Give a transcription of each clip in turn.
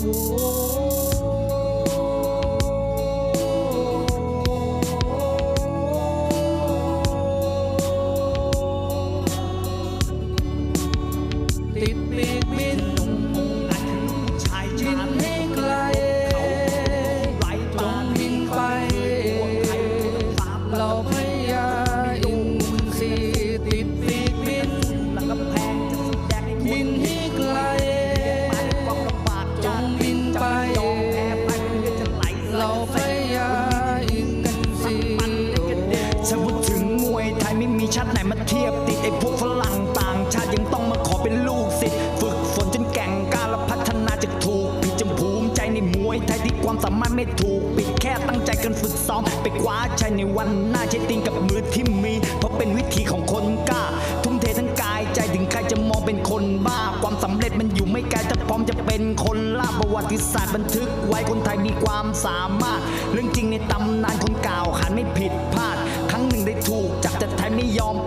ติ ชาติไหนมาเทียบติดไอ้พวกฝรั่งต่างชาติยังต้องมาขอเป็นลูกศิษย์ฝึกฝนจนแก่งกล้าและพัฒนาจากถูกผิดจำภูมิใจในมวยไทยที่ความสามารถไม่ถูกปิดแค่ตั้งใจกันฝึกซ้อมไปคว้าชัยในวันหน้าใช้ติงกับมือที่มี เพราะเป็นวิธีของคนกล้า ทุ่มเททั้งกายใจถึงใครจะมองเป็นคนบ้า ความสำเร็จมันอยู่ไม่ไกลถ้าพร้อมจะเป็นคนล่าประวัติศาสตร์บันทึก ไว้คนไทยมีความสามารถ เรื่องจริงในตำนานคนกล่าวขานไม่ผิดพ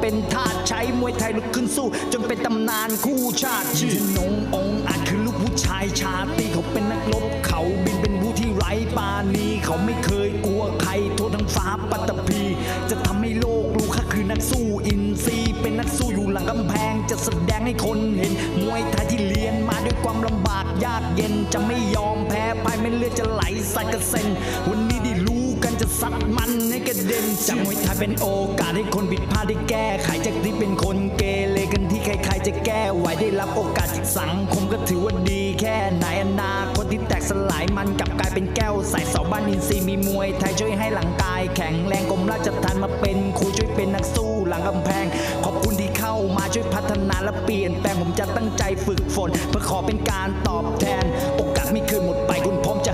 เป็นทาสใช้มวยไทยลุกขึ้นสู้ จนเป็นตำนานคู่ชาติชื่อนงองอาจคือลูกผู้ชายชาตรีเขาเป็นนักรบเขาบินเป็นผู้ที่ไร้ปาณีเขาไม่เคยกลัวใครโทษทั้งฟ้าปัตตภีจะทำให้โลกรู้ข้าคือนักสู้อินทรีเป็นนักสู้อยู่หลังกำแพงจะแสดงให้คนเห็น มวยไทยที่เรียนมาด้วยความลำบากยากเย็นจะไม่ยอมแพ้ภัยไม่เลือดจะไหลใส่กระเซ็นวันนี้ได้รู้ จะซัดมันให้กระเด็นจากมวยไทยเป็นโอกาสให้คนผิดพลาดได้แก้ไขจากที่เป็นคนเกเรกันที่ใครๆจะแก้ไหวได้รับโอกาสจากสังคมก็ถือว่าดีแค่ไหนอนาคตที่แตกสลายมันกลับกลายเป็นแก้วใส่เสาบ้านอินทรีย์มีมวยไทยช่วยให้หลังกายแข็งแรงกรมราชทัณฑ์มาเป็นครูช่วยเป็นนักสู้หลังกำแพง ขอบคุณที่เข้ามาช่วยพัฒนาและเปลี่ยนแปลงผมจะตั้งใจฝึกฝน เพื่อขอเป็นการตอบแทน โอกาสไม่เคยหมดไปคุณพร้อมจะ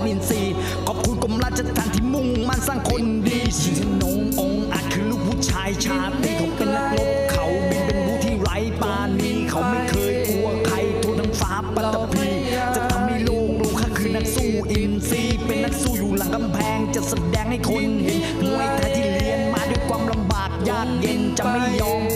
ไทยเสาบ้านอินทรีย์ขอบคุณกรมราชทัณฑ์ที่มุ่งมั่นสร้างคนดีชื่อนงองอาจคือลูกผู้ชายชาตรีเขาเป็นนักรบเขาบินเป็นผู้ที่ไร้ปาณีเขาไม่เคยกลัวใครทั่วทั้งฟ้าปัตตภีจะทำให้โลกรู้ข้าคือนักสู้อินทรีย์เป็นนักสู้อยู่หลังกำแพงจะแสดงให้คนเห็นมวยไทยที่เรียนมาด้วยความลำบากยากเย็นจะไม่ยอม